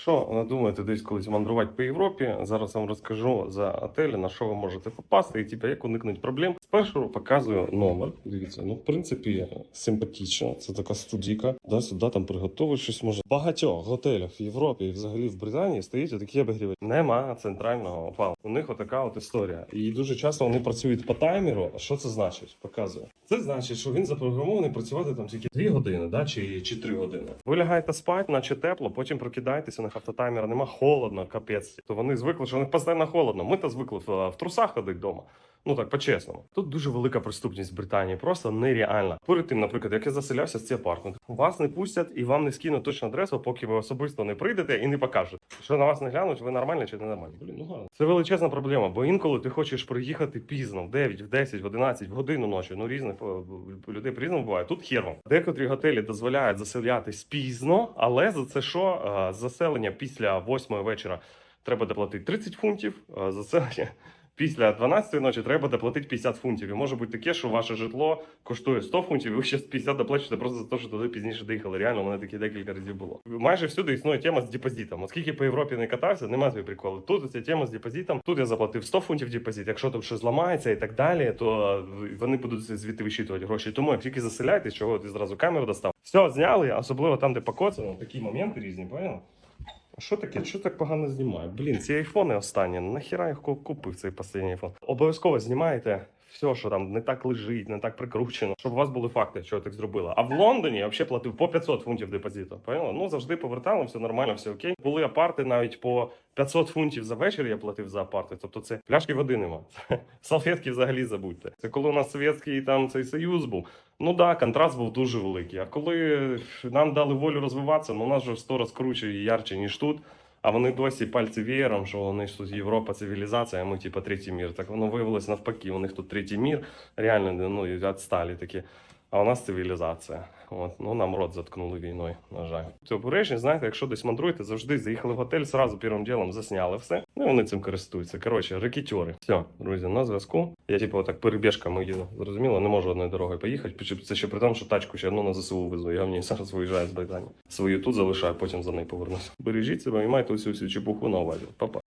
Якщо ви думаєте десь колись мандрувати по Європі, зараз вам розкажу за готелі, на що ви можете попасти і типу, як уникнути проблем. Спершу показую номер. Дивіться, ну в принципі симпатично. Це така студійка. Да, сюди там приготовиш щось може. В багатьох готелях в Європі і взагалі в Британії стоїть отакі обігрівачі. Нема центрального опалу. У них отака от історія. І дуже часто вони працюють по таймеру. А що це значить? Показую. Це значить, що він запрограмований працювати там тільки 2 години, да, чи, чи 3 години. Ви лягаєте спати, наче тепло, потім прокидаєтеся, у них автотаймера нема холодно, капець. То вони звикли, що у них постійно холодно. Ми то звикли в, трусах ходити вдома. Ну так, по-чесному. Тут дуже велика преступність в Британії, просто нереальна. Перед тим, наприклад, як я заселявся в цей апартмент, вас не пустять і вам не скинуть точну адресу, поки ви особисто не прийдете і не покажете. Що на вас не глянуть, ви нормальні чи не нормальні. Блін, ну гарно. Це величезна проблема, бо інколи ти хочеш приїхати пізно, в 9, в 10, в 11, в годину ночі. Ну різних е, людей по-різному буває. Тут хер. Декотрі готелі дозволяють заселятись пізно, але за це що? Е, Заселення після 8 вечора треба доплатити 30 фунтів, заселення після 12 ночі треба доплатити 50 фунтів. І може бути таке, що ваше житло коштує 100 фунтів, і ви ще 50 доплачуєте просто за те, що туди пізніше доїхали. Реально, у мене таке декілька разів було. Майже всюди існує тема з депозитом. Оскільки по Європі не катався, немає цієї приколу. Тут ця тема з депозитом. Тут я заплатив 100 фунтів депозит. Якщо там щось зламається і так далі, то вони будуть звідти вичитувати гроші. Тому як тільки заселяєтесь, чого ти зразу камеру достав. Все, зняли, особливо там, де покоцано, такі моменти різні, поняли? Що таке? Що так погано знімає? Блін, ці айфони останні. Нахіра їх ку- купив цей останній айфон? Обов'язково знімайте все, що там не так лежить, не так прикручено, щоб у вас були факти, що я так зробила. А в Лондоні я взагалі платив по 500 фунтів депозиту. Поняла? Ну завжди повертали, все нормально, все окей. Були апарти навіть по 500 фунтів за вечір я платив за апарти. Тобто це пляшки води нема. Салфетки взагалі забудьте. Це коли у нас совєтський там цей союз був. Ну да, контраст був дуже великий. А коли нам дали волю розвиватися, ну у нас же в 100 раз круче і ярче, ніж тут. А вони досі пальці веєром, що вони ж тут Європа, цивілізація, а ми типу, третій мір. Так воно виявилось навпаки. У них тут третій мір, реально ну відсталі такі. А у нас цивілізація. От, ну нам рот заткнули війною, на жаль. Це обережні, знаєте, якщо десь мандруєте, завжди заїхали в готель, зразу першим ділом засняли все. Ну вони цим користуються. Коротше, рекетери. Все, друзі, на зв'язку. Я типу отак перебіжками їду. Зрозуміло, не можу одною дорогою поїхати. Це ще при тому, що тачку ще одну на ЗСУ везу. Я в ній зараз виїжджаю з Британії. Свою тут залишаю, потім за нею повернуся. Бережіть себе і майте усю всю чепуху на увазі. Па-па.